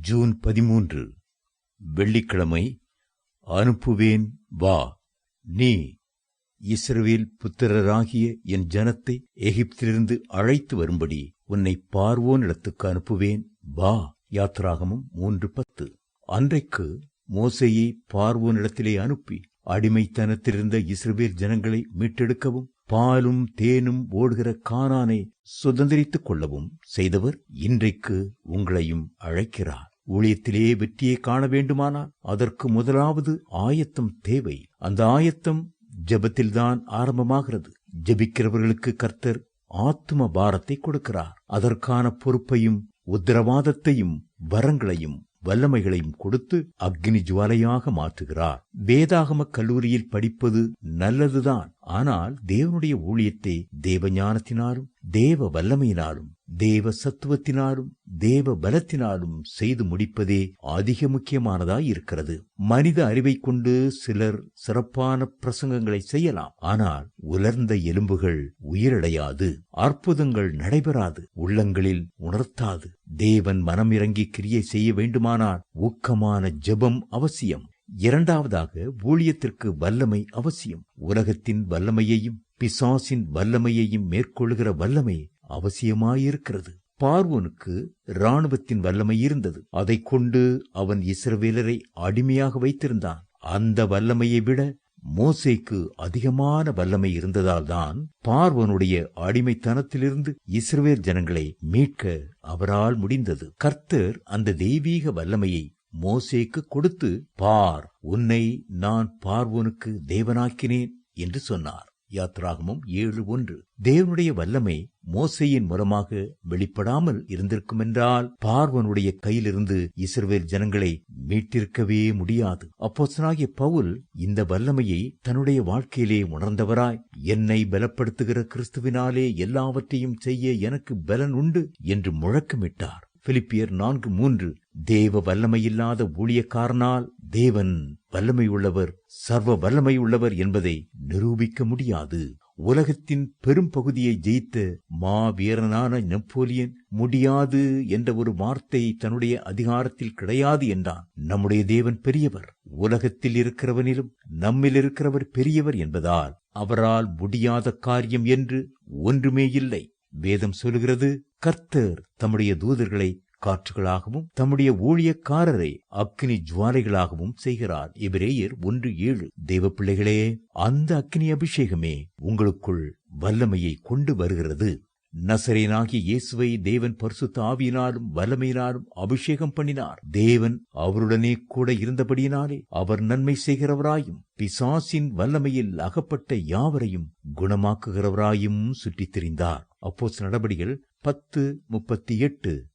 June பதிமூன்று வெள்ளிக்கிழமை அனுப்புவேன் வா. நீ இஸ்ரவேல் புத்திரராகிய என் ஜனத்தை எகிப்திலிருந்து அழைத்து வரும்படி உன்னை பார்வோனிடத்துக்கு அனுப்புவேன் வா. யாத்ராகமும் மூன்று பத்து. அன்றைக்கு மோசையை பார்வோனிடத்திலே அனுப்பி அடிமைத்தனத்திலிருந்த இஸ்ரவேல் ஜனங்களை மீட்டெடுக்கவும் பாலும் தேனும் ஓடுகிற கானானை சுதந்திரித்துக் கொள்ளவும் செய்தவர் இன்றைக்கு உங்களையும் அழைக்கிறார். ஊழியத்திலே வெற்றியை காண வேண்டுமானால் அதற்கு முதலாவது ஆயத்தம் தேவை. அந்த ஆயத்தம் ஜபத்தில்தான் ஆரம்பமாகிறது. ஜபிக்கிறவர்களுக்கு கர்த்தர் ஆத்ம பாரத்தை கொடுக்கிறார். அதற்கான பொறுப்பையும் உத்தரவாதத்தையும் வரங்களையும் வல்லமைகளையும் கொடுத்து அக்னி ஜுவாலையாக மாற்றுகிறார். வேதாகம கல்லூரியில் படிப்பது நல்லதுதான். ஆனால் தேவனுடைய ஊழியத்தை தேவ ஞானத்தினாலும் தேவ வல்லமையினாலும் தேவ சத்துவத்தினாலும் தேவ பலத்தினாலும் செய்து முடிப்பதே அதிக முக்கியமானதாய் இருக்கிறது. மனித அறிவை கொண்டு சிலர் சிறப்பான பிரசங்கங்களை செய்யலாம். ஆனால் உலர்ந்த எலும்புகள் உயிரடையாது அற்புதங்கள் நடைபெறாது. உள்ளங்களில் உணர்த்தாது. தேவன் மனம் இறங்கி கிரியை செய்ய வேண்டுமானால் ஊக்கமான ஜெபம் அவசியம். இரண்டாவதாக ஊழியத்திற்கு வல்லமை அவசியம். உலகத்தின் வல்லமையையும் பிசாசின் வல்லமையையும் மேற்கொள்கிற வல்லமை அவசியமாயிருக்கிறது. பார்வோனுக்கு இராணுவத்தின் வல்லமை இருந்தது. அதைக் கொண்டு அவன் இஸ்ரவேலரை அடிமையாக வைத்திருந்தான். அந்த வல்லமையை விட மோசேக்கு அதிகமான வல்லமை இருந்ததால்தான் பார்வனுடைய அடிமைத்தனத்திலிருந்து இஸ்ரவேல் ஜனங்களை மீட்க அவரால் முடிந்தது. கர்த்தர் அந்த தெய்வீக வல்லமையை மோசேக்கு கொடுத்து பார் உன்னை நான் பார்வோனுக்கு தேவனாக்கினேன் என்று சொன்னார். யாத்ராகமும் ஏழு ஒன்று. தேவனுடைய வல்லமை மோசையின் மூலமாக வெளிப்படாமல் இருந்திருக்குமென்றால் பார்வனுடைய கையிலிருந்து இஸ்ரவேல் ஜனங்களை மீட்டிருக்கவே முடியாது. அப்போசனாகிய பவுல் இந்த வல்லமையை தன்னுடைய வாழ்க்கையிலே உணர்ந்தவராய் என்னை பலப்படுத்துகிற கிறிஸ்துவினாலே எல்லாவற்றையும் செய்ய எனக்கு பலன் உண்டு என்று முழக்கமிட்டார். பிலிப்பியர் நான்கு மூன்று தேவ வல்லமையில்லாத ஊழியக்காரனால் தேவன் வல்லமை உள்ளவர் சர்வ வல்லமை உள்ளவர் என்பதை நிரூபிக்க முடியாது. உலகத்தின் பெரும் பகுதியை ஜெயித்த மாவீரனான நெப்போலியன் முடியாது என்ற ஒரு வார்த்தை தன்னுடைய அதிகாரத்தில் கிடையாது என்றான். நம்முடைய தேவன் பெரியவர் உலகத்தில் இருக்கிறவனிலும் நம்மில் இருக்கிறவர் பெரியவர் என்பதால் அவரால் முடியாத காரியம் என்று ஒன்றுமே இல்லை. வேதம் சொல்கிறது கர்த்தர் தம்முடைய தூதர்களை காற்றுகளாகவும் தம்முடைய ஊழியக்காரரை அக்னி ஜுவாலைகளாகவும் செய்கிறார். எபிரேயர் ஒன்று ஏழு. தெய்வ பிள்ளைகளே அந்த அக்னி அபிஷேகமே உங்களுக்குள் வல்லமையை கொண்டு வருகிறது. நசரேனாகிய இயேசுவை தேவன் பரிசுத்த ஆவியினாலும் வல்லமையினாலும் அபிஷேகம் பண்ணினார். தேவன் அவருடனே கூட இருந்தபடியினாலே அவர் நன்மை செய்கிறவராயும் பிசாசின் வல்லமையில் அகப்பட்ட யாவரையும் குணமாக்குகிறவராயும் சுற்றித் திரிந்தார். அப்போஸ் நடபடிகள் பத்து முப்பத்தி எட்டு.